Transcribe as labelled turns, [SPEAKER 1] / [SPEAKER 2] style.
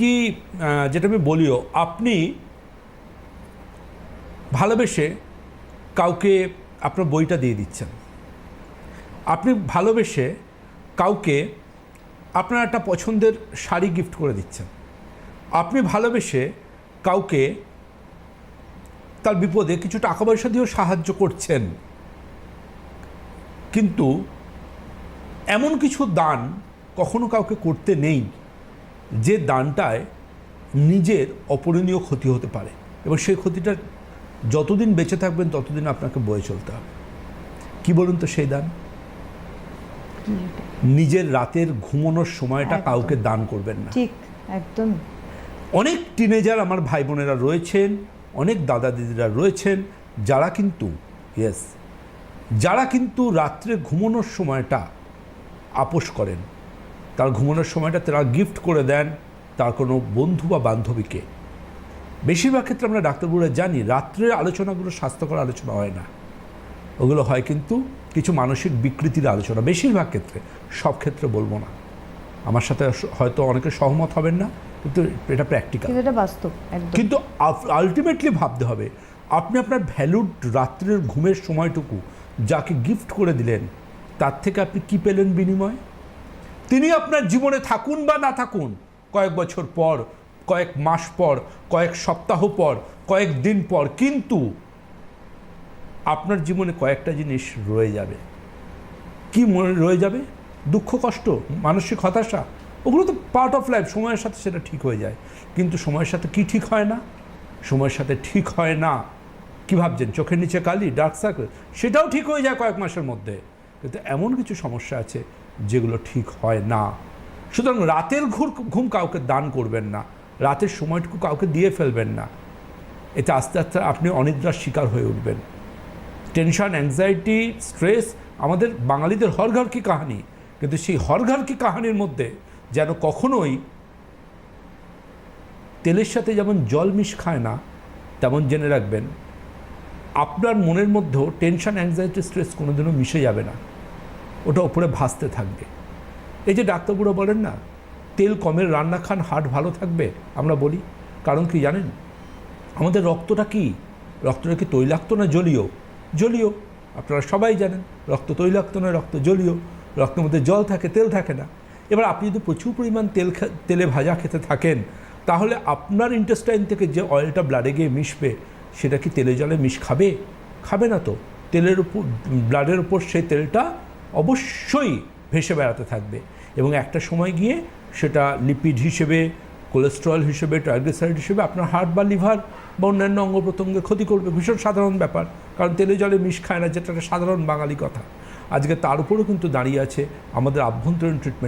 [SPEAKER 1] কি যেটা আমি বলিও, আপনি ভালোবেসে কাউকে আপনার বইটা দিয়ে দিচ্ছেন। আপনি ভালোবেসে কাউকে আপনার একটা পছন্দের শাড়ি গিফট করে দিচ্ছেন। আপনি ভালোবেসে কাউকে তার বিপদে কিছু টাকা পয়সা দিয়েও সাহায্য করছেন। কিন্তু এমন কিছু দান কখনো কাউকে করতে নেই। যে দানটায় নিজের অপূরণীয় ক্ষতি হতে পারে এবং সেই ক্ষতিটা যতদিন বেঁচে থাকবেন ততদিন আপনাকে বয়ে চলতে হবে। কী বলুন তো সেই দান? নিজের রাতের ঘুমানোর সময়টা কাউকে দান করবেন না।
[SPEAKER 2] ঠিক একদম।
[SPEAKER 1] অনেক টিনেজার আমার ভাই বোনেরা রয়েছেন অনেক দাদা দিদিরা রয়েছেন যারা কিন্তু ইয়েস যারা কিন্তু রাত্রে ঘুমানোর সময়টা আপোষ করেন। তার ঘুমানোর সময়টা তারা গিফট করে দেন তার কোনো বন্ধু বা বান্ধবীকে। বেশিরভাগ ক্ষেত্রে আমরা ডাক্তারবাবুরা জানি রাত্রের আলোচনাগুলো স্বাস্থ্যকর আলোচনা হয় না। ওগুলো হয় কিন্তু কিছু মানসিক বিকৃতির আলোচনা। বেশিরভাগ ক্ষেত্রে সব ক্ষেত্রে বলব না। আমার সাথে হয়তো অনেকে সহমত হবেন না কিন্তু এটা প্র্যাকটিক্যাল
[SPEAKER 2] এটা বাস্তব
[SPEAKER 1] কিন্তু আলটিমেটলি ভাবতে হবে আপনি আপনার ভ্যালুড রাত্রের ঘুমের সময়টুকু যাকে গিফট করে দিলেন তার থেকে আপনি কী পেলেন বিনিময়? তিনি আপনার জীবনে থাকুন বা না থাকুন, কয়েক বছর পর, কয়েক মাস পর, কয়েক সপ্তাহ পর, কয়েক দিন পর, কিন্তু আপনার জীবনে কয়েকটা জিনিস রয়ে যাবে। কি মনে রয়ে যাবে? দুঃখ, কষ্ট, মানসিক হতাশা, ওগুলো তো পার্ট অফ লাইফ সময়ের সাথে সেটা ঠিক হয়ে যায়। কিন্তু সময়ের সাথে কি ঠিক হয় না? সময়ের সাথে ঠিক হয় না। কি ভাবছেন? চোখের নিচে কালি ডার্ক সার্কেল সেটাও ঠিক হয়ে যায় কয়েক মাসের মধ্যে। কিন্তু এমন কিছু সমস্যা আছে যেগুলো ঠিক হয় না। সুতরাং রাতের ঘুর, ঘুম কাউকে দান করবেন না। রাতের সময়টুকু কাউকে দিয়ে ফেলবেন না। এতে আস্তে আস্তে আপনি অনিদ্রার শিকার হয়ে উঠবেন। টেনশন অ্যাংজাইটি স্ট্রেস আমাদের বাঙালিদের হরঘর কি কাহানি? কিন্তু সেই হরঘর কি কাহানির মধ্যে যেন কখনোই তেলের সাথে যেমন জল মিশ খায় না, তেমন জেনে রাখবেন, আপনার মনের মধ্যেও টেনশন অ্যাংজাইটি স্ট্রেস কোনোদিনও মিশে যাবে না। ওটা ওপরে ভাসতে থাকবে। এই যে ডাক্তারবুড়ো বলেন না, তেল কমের রান্না খান হার্ট ভালো থাকবে? আমরা বলি, কারণ কি জানেন? আমাদের রক্তটা কি? রক্তটা কি তৈলাক্ত না জলীয়? জলীয়। আপনারা সবাই জানেন, রক্ত তৈলাক্ত না রক্ত জলীয়। রক্তের মধ্যে জল থাকে, তেল থাকে না। এবার আপনি যদি প্রচুর পরিমাণ তেল তেলে ভাজা খেতে থাকেন, তাহলে আপনার ইন্টেস্টাইন থেকে যে অয়েলটা ব্লাডে গিয়ে মিশবে, সেটা কি তেলে জলে মিশ খাবে? খাবে না তো। তেলের উপর ব্লাডের উপর সেই তেলটা অবশ্যই ভেসে বেড়াতে থাকবে এবং একটা সময় গিয়ে সেটা লিপিড হিসেবে কোলেস্ট্রল হিসেবে ট্রাইগ্লিসারাইড হিসেবে আপনার হার্ট বা লিভার বা অন্যান্য অঙ্গ প্রত্যঙ্গে ক্ষতি করবে। ভীষণ সাধারণ ব্যাপার। কারণ তেলে জলে মিশ খায় না, যেটা একটা সাধারণ বাঙালি কথা। আজকে তার উপরেও কিন্তু দাঁড়িয়ে আছে আমাদের আভ্যন্তরীণ ট্রিটমেন্ট